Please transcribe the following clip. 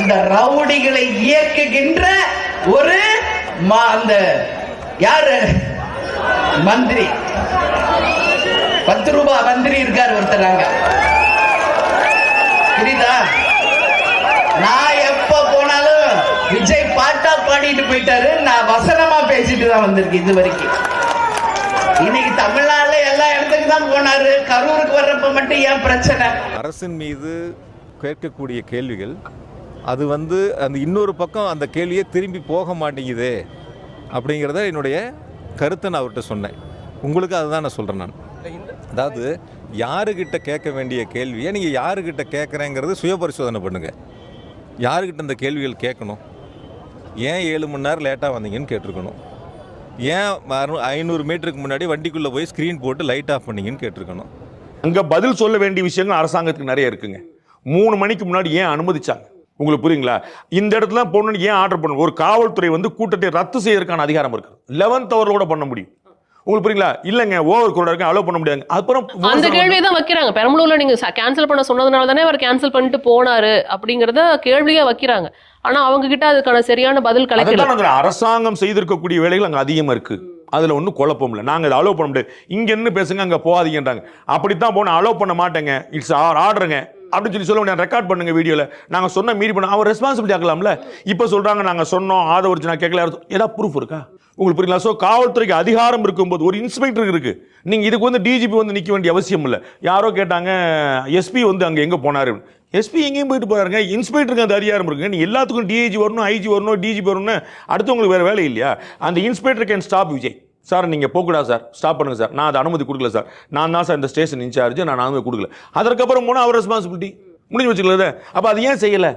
அந்த ரவுடிகளை இயக்குகின்ற ஒரு அந்த யாரு? மந்திரி. பத்து ரூபாய் மந்திரி இருக்கார் ஒருத்தர் அங்க. புரியுதா? நான் எப்ப போனாலும் விஜய் பாட்டா பாடிட்டு போயிட்டாரு. நான் வசனமா பேசிட்டு தான் வந்திருக்கேன் இது வரைக்கும். இன்னைக்கு தமிழ்நாடுல எல்லா இடத்துக்கு தான் போனாரு. கரூருக்கு வர்றப்ப மட்டும் ஏன் பிரச்சனை? அரசின் மீது கேட்கக்கூடிய கேள்விகள் அது வந்து அந்த இன்னொரு பக்கம் அந்த கேள்வியே திரும்பி போக மாட்டேங்குதே அப்படிங்கிறத என்னுடைய கருத்தை நான் அவர்கிட்ட சொன்னேன். உங்களுக்கு அதுதான் நான் சொல்கிறேன் நான். அதாவது யாருக்கிட்ட கேட்க வேண்டிய கேள்வியை நீங்கள் யாருக்கிட்ட கேட்குறேங்கிறது சுய பரிசோதனை பண்ணுங்கள் யாருக்கிட்ட இந்த கேள்விகள் கேட்கணும்? ஏன் ஏழு மணி நேரம் லேட்டாக வந்தீங்கன்னு கேட்டிருக்கணும்? ஏன் ஐநூறு மீட்டருக்கு முன்னாடி வண்டிக்குள்ளே போய் ஸ்க்ரீன் போட்டு லைட் ஆஃப் பண்ணீங்கன்னு கேட்டிருக்கணும்? அங்கே பதில் சொல்ல வேண்டிய விஷயங்கள் அரசாங்கத்துக்கு நிறைய இருக்குங்க. மூணு மணிக்கு முன்னாடி ஏன் அனுமதிச்சாங்க? உங்களுக்கு புரியுங்களா? இந்த இடத்துல போகணும்னு ஏன் ஆர்டர் பண்ணணும்? ஒரு காவல்துறை வந்து கூட்டத்தை ரத்து செய்யறதுக்கான அதிகாரம் இருக்கு. லெவன்த் ஹவரோட பண்ண முடியும். உங்களுக்கு புரியுங்களா? இல்லைங்க ஓவர் கூட இருக்கு அலோவ் பண்ண முடியாது அப்புறம் அந்த கேள்வியை தான் வைக்கிறாங்க. பெரம்பலூர்ல நீங்க கேன்சல் பண்ண சொன்னதுனால தானே அவர் கேன்சல் பண்ணிட்டு போனாரு அப்படிங்கறத கேள்வியா வைக்கிறாங்க. ஆனா அவங்க கிட்ட அதுக்கான சரியான பதில் கிடைக்கல. அரசாங்கம் செய்திருக்கக்கூடிய வேலைகள் அங்க அதிகமா இருக்கு. அதுல ஒன்றும் குழப்பம் இல்லை. நாங்க அதை அலோவ் பண்ண முடியாது. இங்க என்ன பேசுங்க அங்க போகாதீங்கன்றாங்க. அப்படித்தான் போன அலோவ் பண்ண மாட்டேங்க. இட்ஸ் ஆர்டருங்க அப்படின்னு சொல்லி சொல்ல நான் ரெக்கார்ட் பண்ணுங்க வீடியோவில் நாங்கள் சொன்ன மீறி பண்ண அவர் ரெஸ்பான்சிபிலிட்டி ஆகலாம்ல இப்போ சொல்கிறாங்க நாங்கள் சொன்னோம் ஆதரிச்சு நான் கேட்கல. ஏதாவது ப்ரூஃப் இருக்கா? உங்களுக்கு புரியுங்களா ஸோ காவல்துறைக்கு அதிகாரம் இருக்கும்போது ஒரு இன்ஸ்பெக்டர் இருக்கு. நீங்கள் இதுக்கு வந்து டிஜிபி வந்து நிற்க வேண்டிய அவசியம் இல்லை. யாரோ கேட்டாங்க எஸ்பி வந்து அங்கே எங்கே போனாரு? எஸ்பி எங்கேயும் போயிட்டு போகிறாருங்க இன்ஸ்பெக்டருக்கு அந்த அதிகாரம் இருக்குங்க நீ எல்லாத்துக்கும் டிஐஜி வரணும் ஐஜி வரணும் டிஜிபி வரணும்னு அடுத்தவங்களுக்கு வேறு வேலை இல்லையா? அந்த inspector can stop Vijay. Sir நீங்கள் போகக்கூடாது சார். ஸ்டாப் பண்ணுங்க சார். நான் அதை அனுமதி கொடுக்கல சார். நான் தான் சார் இந்த ஸ்டேஷன் இன்சார்ஜ் நான் அனுமதி கொடுக்கல. அதற்கப்புறம் போனால் அவர் ரெஸ்பான்சிபிலிட்டி முடிஞ்சு வச்சுக்கல அப்போ அது ஏன் செய்யலை?